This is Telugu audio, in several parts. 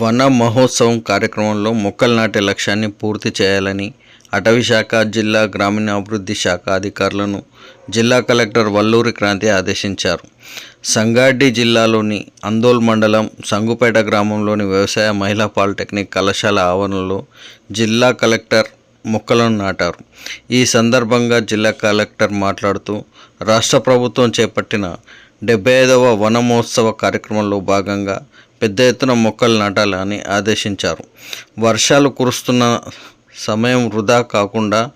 వన మహోత్సవం కార్యక్రమంలో మొక్కలు నాటే లక్ష్యాన్ని పూర్తి చేయాలని అటవీ శాఖ జిల్లా గ్రామీణాభివృద్ధి శాఖ అధికారులను జిల్లా కలెక్టర్ వల్లూరి క్రాంతి ఆదేశించారు. సంగారెడ్డి జిల్లాలోని అందోల్ మండలం సంగుపేట గ్రామంలోని వ్యవసాయ మహిళా పాలిటెక్నిక్ కళాశాల ఆవరణలో జిల్లా కలెక్టర్ మొక్కలను నాటారు. ఈ సందర్భంగా జిల్లా కలెక్టర్ మాట్లాడుతూ రాష్ట్ర ప్రభుత్వం చేపట్టిన డెబ్బై ఐదవ వన మహోత్సవ కార్యక్రమంలో భాగంగా పెద్ద ఎత్తున మొక్కలు నాటాలని ఆదేశించారు. వర్షాలు కురుస్తున్న సమయం వృధా కాకుండా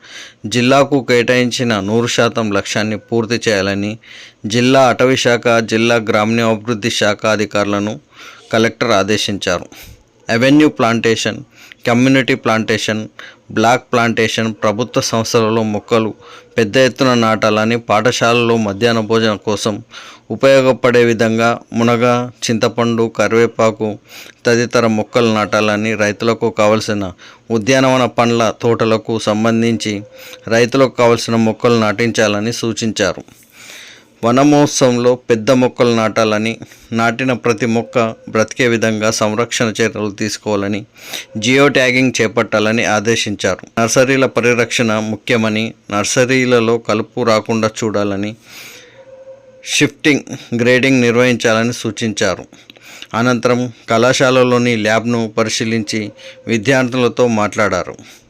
జిల్లాకు కేటాయించిన నూరు శాతం లక్ష్యాన్ని పూర్తి చేయాలని జిల్లా అటవీ శాఖ జిల్లా గ్రామీణాభివృద్ధి శాఖ అధికారులను కలెక్టర్ ఆదేశించారు. Avenue plantation community plantation block plantation ప్రభుత్వ సంస్థలలో మొక్కలు పెద్ద ఎత్తున నాటాలని పాఠశాలలో మధ్యాహ్న భోజనం కోసం ఉపయోగపడే విధంగా మునగ చింతపండు కరివేపాకు తదితర మొక్కలు నాటాలని రైతులకు కావలసిన ఉద్యానవన పండ్ల తోటలకు సంబంధించి రైతులకు కావలసిన మొక్కలు నాటించాలని సూచించారు. వనమహోత్సవంలో పెద్ద మొక్కలు నాటాలని నాటిన ప్రతి మొక్క బ్రతికే విధంగా సంరక్షణ చర్యలు తీసుకోవాలని జియో ట్యాగింగ్ చేపట్టాలని ఆదేశించారు. నర్సరీల పరిరక్షణ ముఖ్యమని నర్సరీలలో కలుపు రాకుండా చూడాలని షిఫ్టింగ్ గ్రేడింగ్ నిర్వహించాలని సూచించారు. అనంతరం కళాశాలలోని ల్యాబ్ను పరిశీలించి విద్యార్థులతో మాట్లాడారు.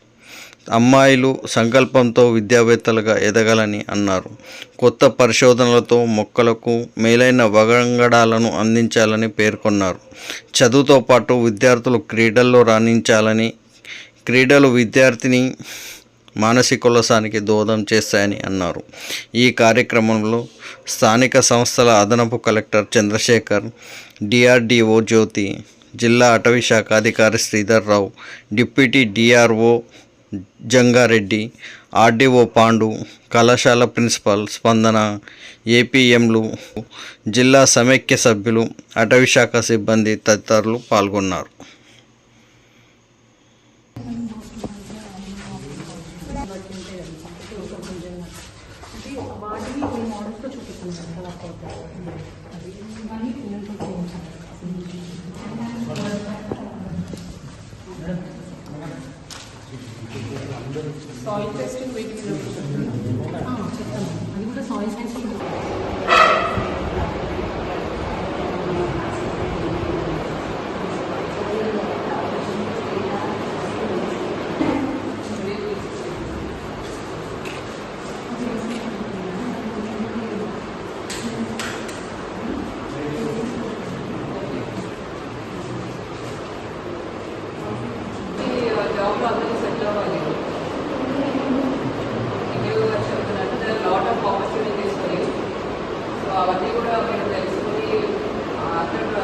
అమ్మాయిలు సంకల్పంతో విద్యావేత్తలుగా ఎదగాలని అన్నారు. కొత్త పరిశోధనలతో మొక్కలకు మేలైన వగంగడాలను అందించాలని పేర్కొన్నారు. చదువుతో పాటు విద్యార్థులు క్రీడల్లో రాణించాలని క్రీడలు విద్యార్థిని మానసికోల్లాసానికి దోహదం చేస్తాయని అన్నారు. ఈ కార్యక్రమంలో స్థానిక సంస్థల అదనపు కలెక్టర్ చంద్రశేఖర్ డిఆర్డిఓ జ్యోతి జిల్లా అటవీ శాఖ అధికారి Sridhar Rao deputy DRO Jangareddy RDO Pandu కళాశాల ప్రిన్సిపల్ స్పందన ఏపీఎంలు జిల్లా సమైక్య సభ్యులు అటవీ శాఖ సిబ్బంది తదితరులు పాల్గొన్నారు. సాయిల్ టెస్టింగ్ వెహికల్ చెప్తాను. అది కూడా సాయిల్ సైన్స్ కూడా మీరు తెలుసుకుని అక్కడ